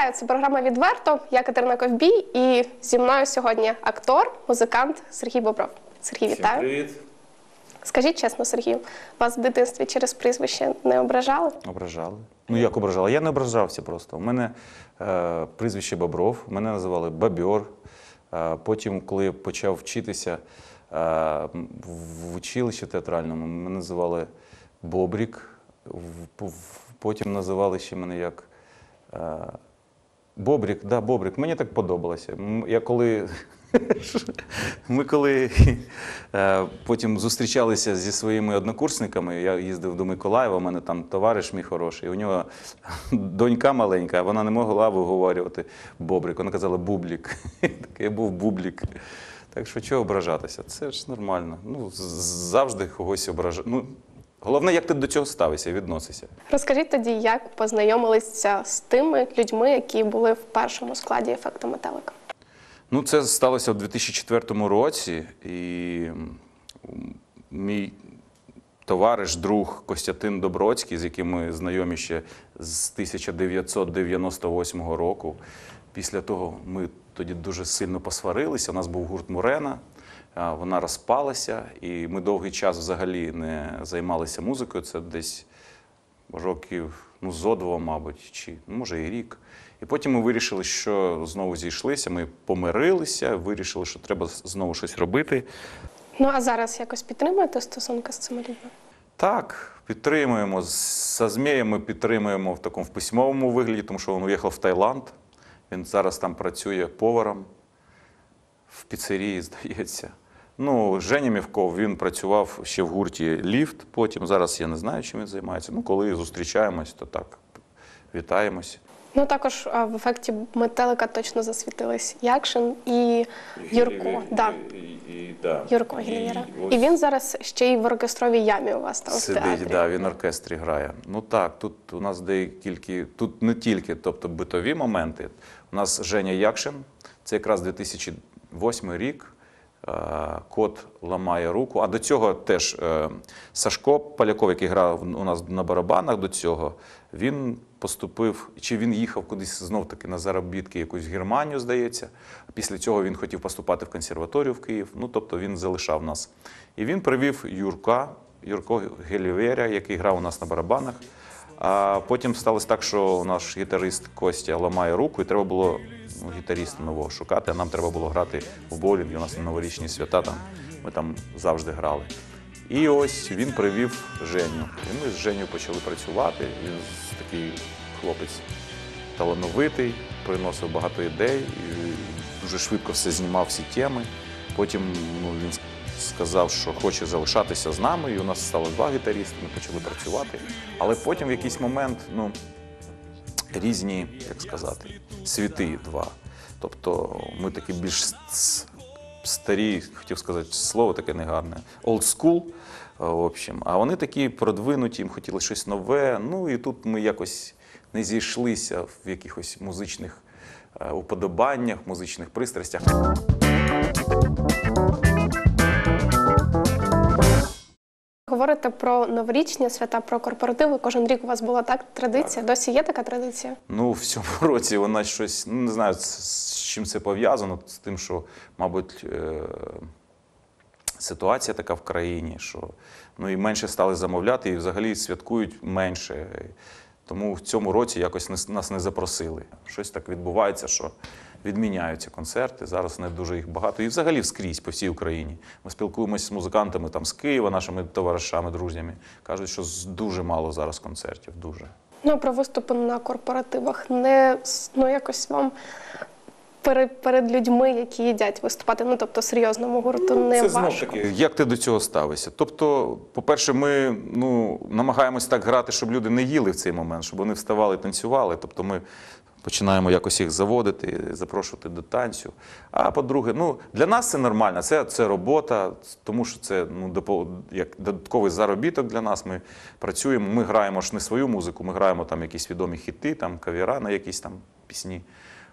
Вітаю, це програма Відверто. Я Катерина Ковбій, і зі мною сьогодні актор, музикант Сергій Бобров. Сергій, вітаю. привіт. Скажіть чесно, Сергію, вас в дитинстві через прізвище не ображали? Ображали. Ну як ображали? Я не ображався просто. У мене е, прізвище Бобров, мене називали Бабьор. Е, потім, коли я почав вчитися е, в училищі театральному, мене називали Бобрік. В- в- Потім називали ще мене як. Е, Бобрік, да, Бобрік. Мені так подобалося. Я коли. Ми коли е, потім зустрічалися зі своїми однокурсниками, я їздив до Миколаєва, у мене там товариш мій хороший, у нього донька маленька, вона не могла виговорювати Бобрик. Вона казала Бублік. Так я був Бублік. Так що чого ображатися? Це ж нормально. Ну, завжди когось ображати. Ну, головне, як ти до цього ставишся, і відносишся. Розкажіть тоді, як познайомилися з тими людьми, які були в першому складі ефекту метелика? Ну, це сталося в 2004 році, і мій товариш, друг Костянтин Доброцький, з яким ми знайомі ще з 1998 року. Після того ми тоді дуже сильно посварилися. У нас був гурт Мурена, вона розпалася, і ми довгий час взагалі не займалися музикою. Це десь років ну, зо два, мабуть, чи ну, може і рік. І потім ми вирішили, що знову зійшлися. Ми помирилися, вирішили, що треба знову щось робити. Ну а зараз якось підтримуєте стосунки з цими людьми? Так, підтримуємо. З Змієм ми підтримуємо в такому в письмовому вигляді, тому що він уїхав в Таїланд. Він зараз там працює поваром в піцерії, здається. Ну, Женя Мівков, він працював ще в гурті Ліфт, потім зараз я не знаю, чим він займається. Ну, коли зустрічаємось, то так, вітаємось. Ну також а, в ефекті метелика точно засвітились Якшин і Юрко. Да. Юрко Гілєра. І він зараз ще й в оркестровій ямі у вас там в Сидить, театрі. да, він в оркестрі грає. Ну так, тут у нас деякі, тут не тільки тобто, битові моменти. У нас Женя Якшин, це якраз 2008 рік. Е, Кот ламає руку. А до цього теж е, Сашко Поляков, який грав у нас на барабанах до цього, він поступив, чи він їхав кудись знов таки на заробітки якусь в Германію, здається. Після цього він хотів поступати в консерваторію в Київ. Ну тобто він залишав нас. І він привів Юрка, Юрко Геліверя, який грав у нас на барабанах. А потім сталося так, що наш гітарист Костя ламає руку, і треба було гітариста нового шукати. А нам треба було грати в боулінг. У нас на новорічні свята там ми там завжди грали. І ось він привів Женю. І ми з Женю почали працювати. Він такий хлопець талановитий, приносив багато ідей, дуже швидко все знімав всі теми. Потім ну, він сказав, що хоче залишатися з нами, і у нас стало два гітаристи, ми почали працювати. Але потім в якийсь момент ну, різні, як сказати, світи два. Тобто ми такі більш старі, хотів сказати слово таке негарне, old school, е, в общем. А вони такі продвинуті, їм хотіли щось нове. Ну і тут ми якось не зійшлися в якихось музичних е, уподобаннях, музичних пристрастях. Говорите про новорічні свята, про корпоративи. Кожен рік у вас була так традиція. Досі є така традиція? Ну, в цьому році вона щось, ну не знаю, з, чим це пов'язано, з тим, що, мабуть, е, ситуація така в країні, що ну і менше стали замовляти, і взагалі святкують менше. Тому в цьому році якось нас не запросили. Щось так відбувається, що відміняються концерти. Зараз не дуже їх багато. І взагалі вскрізь по всій Україні. Ми спілкуємося з музикантами там з Києва, нашими товаришами, друзями. Кажуть, що дуже мало зараз концертів. Дуже. Ну, про виступи на корпоративах не ну якось вам перед, перед людьми, які їдять виступати. Ну тобто серйозному гурту не Це важко. таки, як ти до цього ставишся? Тобто, по-перше, ми ну, намагаємось так грати, щоб люди не їли в цей момент, щоб вони вставали танцювали. Тобто ми починаємо якось їх заводити, запрошувати до танцю. А по-друге, ну, для нас це нормально, це, це робота, тому що це ну, як додатковий заробіток для нас. Ми працюємо, ми граємо ж не свою музику, ми граємо там якісь відомі хіти, там кавіра на якісь там пісні.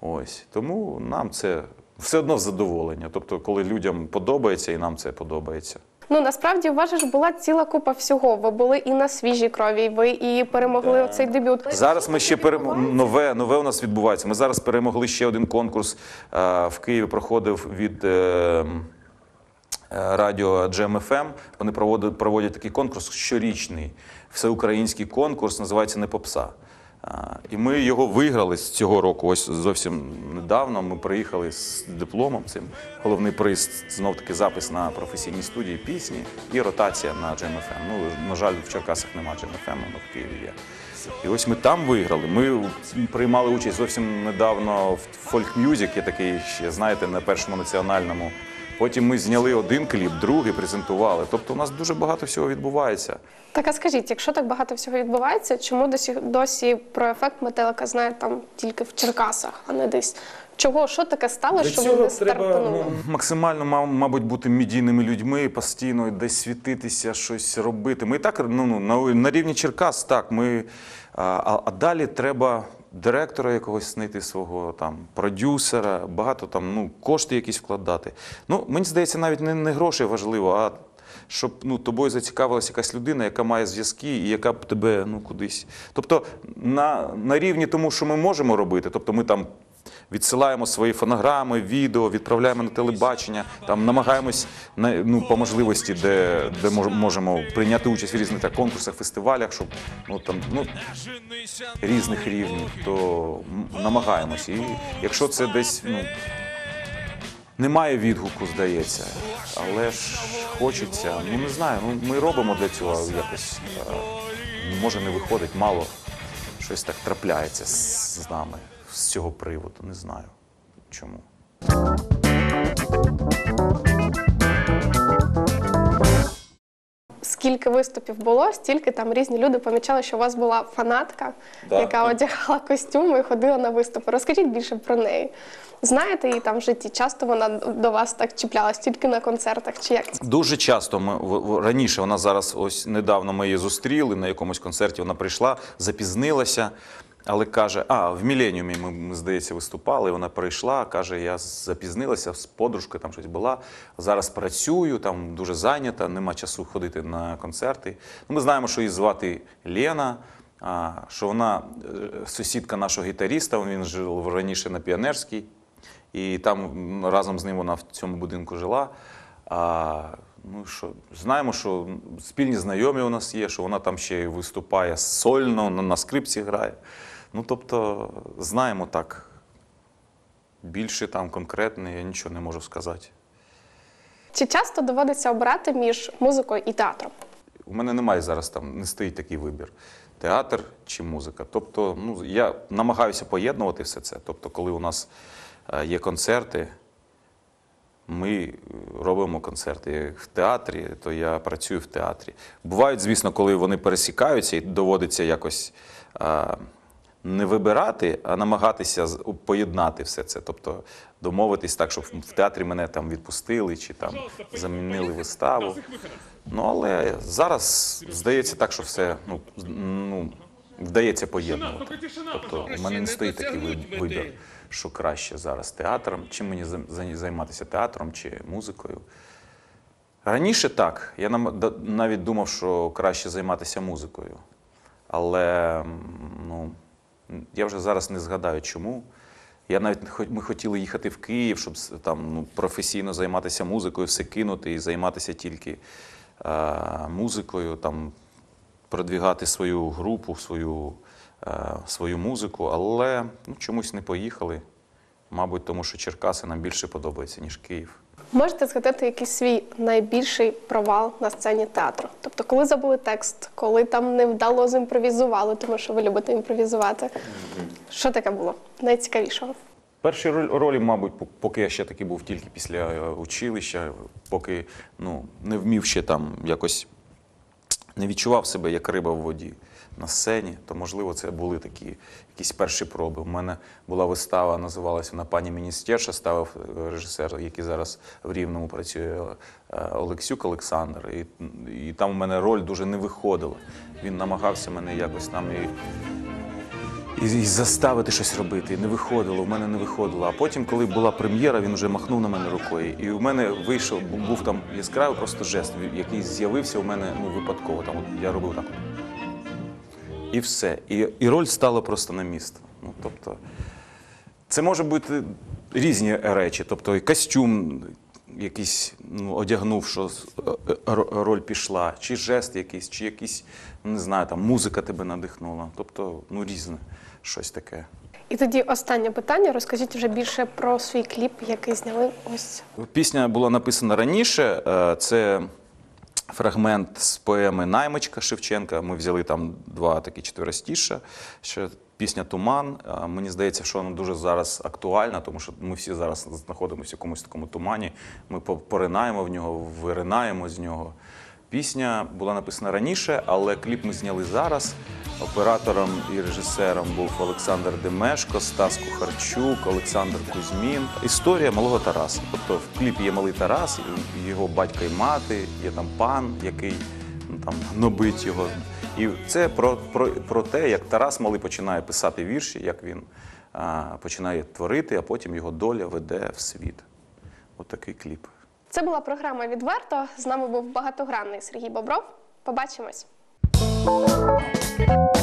Ось тому нам це все одно задоволення. Тобто, коли людям подобається, і нам це подобається. Ну насправді у вас же ж була ціла купа всього. Ви були і на свіжій крові, ви і перемогли цей дебют. Зараз ми ще перем... нове, нове у нас відбувається. Ми зараз перемогли ще один конкурс. е, В Києві проходив від е, е, радіо GMFM. Вони проводять, проводять такий конкурс щорічний, всеукраїнський конкурс, називається Не попса. І ми його виграли з цього року. Ось зовсім недавно. Ми приїхали з дипломом. Цим головний приз знов таки запис на професійній студії пісні і ротація на GMFM. Ну на жаль, в Черкасах немає GMFM, але в Києві є. І ось ми там виграли. Ми приймали участь зовсім недавно в Music, є такий ще, знаєте, на першому національному. Потім ми зняли один кліп, другий презентували. Тобто у нас дуже багато всього відбувається. Так а скажіть, якщо так багато всього відбувається, чому досі досі про ефект метелика знає там тільки в Черкасах, а не десь? Чого що таке стало, що ви не стартанули? максимально, мабуть, бути медійними людьми, постійно десь світитися, щось робити. Ми і так ну, ну, на, на рівні Черкас, так. Ми, а, а, а далі треба директора якогось знайти свого там продюсера, багато там ну, кошти якісь вкладати. Ну, мені здається, навіть не, не гроші важливо, а щоб ну, тобою зацікавилася якась людина, яка має зв'язки і яка б тебе ну, кудись. Тобто на, на рівні тому, що ми можемо робити, тобто ми там відсилаємо свої фонограми, відео, відправляємо на телебачення, там намагаємось на- ну, по можливості, де, де можемо прийняти участь в різних так, конкурсах, фестивалях, щоб ну, там, ну, різних рівнів, то намагаємось. І якщо це десь ну, немає відгуку, здається, але ж хочеться. Ну не знаю. Ну ми робимо для цього якось. е, Може, не виходить, мало щось так трапляється з нами з цього приводу. Не знаю чому. Скільки виступів було, стільки там різні люди помічали, що у вас була фанатка, Да, яка одягала костюми і ходила на виступи. Розкажіть більше про неї. Знаєте її там в житті? Часто вона до вас так чіплялась, тільки на концертах, чи як? Дуже часто ми раніше вона зараз, ось недавно ми її зустріли на якомусь концерті. Вона прийшла, запізнилася, але каже: А, в Міленіумі ми, здається, виступали. Вона прийшла, каже: Я запізнилася з подружкою, там щось була. Зараз працюю, там дуже зайнята, нема часу ходити на концерти. Ну, ми знаємо, що її звати Лена. А, що вона е, сусідка нашого гітаріста, він жив раніше на Піонерській, і там разом з ним вона в цьому будинку жила. А, ну, що, знаємо, що спільні знайомі у нас є, що вона там ще виступає сольно, на скрипці грає. Ну, тобто, знаємо так. Більше там конкретне я нічого не можу сказати. Чи часто доводиться обирати між музикою і театром? У мене немає зараз там, не стоїть такий вибір. Театр чи музика. Тобто, ну, я намагаюся поєднувати все це. Тобто, коли у нас е, є концерти, ми е, робимо концерти в театрі, то я працюю в театрі. Бувають, звісно, коли вони пересікаються і доводиться якось е, не вибирати, а намагатися поєднати все це. Тобто домовитись так, щоб в театрі мене там відпустили чи там замінили виставу. Ну, але зараз здається так, що все ну, ну, вдається поєднувати. Тобто у мене не стоїть такий вибір, що краще зараз театром, чим мені займатися театром чи музикою. Раніше так. Я навіть думав, що краще займатися музикою. Але ну, я вже зараз не згадаю, чому. Я навіть ми хотіли їхати в Київ, щоб там ну, професійно займатися музикою, все кинути і займатися тільки е, музикою, там, продвігати свою групу, свою, е, свою музику, але ну, чомусь не поїхали. Мабуть, тому що Черкаси нам більше подобаються, ніж Київ. Можете згадати якийсь свій найбільший провал на сцені театру? Тобто, коли забули текст, коли там невдало зімпровізували, тому що ви любите імпровізувати. Що таке було найцікавішого? Перші ролі, мабуть, пок- поки я ще таки був тільки після е, училища, поки ну, не вмів ще там якось не відчував себе як риба в воді на сцені, то можливо це були такі якісь перші проби. У мене була вистава, називалася вона Пані Міністерша, ставив е, режисер, який зараз в Рівному працює е, Олексюк Олександр. І, і там у мене роль дуже не виходила. Він намагався мене якось там і і, і заставити щось робити. І не виходило, в мене не виходило. А потім, коли була прем'єра, він вже махнув на мене рукою. І у мене вийшов, був там яскравий просто жест, який з'явився у мене ну, випадково. Там, от, я робив так. І все. І, і роль стала просто на місце. Ну, тобто, це може бути різні речі, тобто і костюм якийсь ну, одягнув, що е, ро- роль пішла, чи жест якийсь, чи якийсь, не знаю, там музика тебе надихнула. Тобто, ну, різне щось таке. І тоді останнє питання. Розкажіть вже більше про свій кліп, який зняли ось. Пісня була написана раніше. е, Це фрагмент з поеми Наймичка Шевченка. Ми взяли там два такі четверостіша. Ще пісня Туман. Мені здається, що вона дуже зараз актуальна, тому що ми всі зараз знаходимося в якомусь такому тумані. Ми по- поринаємо в нього, виринаємо з нього. Пісня була написана раніше, але кліп ми зняли зараз. Оператором і режисером був Олександр Демешко, Стас Кухарчук, Олександр Кузьмін. Історія малого Тараса. Тобто в кліпі є малий Тарас, його батько і мати, є там пан, який ну, там гнобить його. І це про, про, про те, як Тарас малий починає писати вірші, як він а, починає творити, а потім його доля веде в світ. Отакий кліп. Це була програма Відверто. З нами був багатогранний Сергій Бобров. Побачимось. Música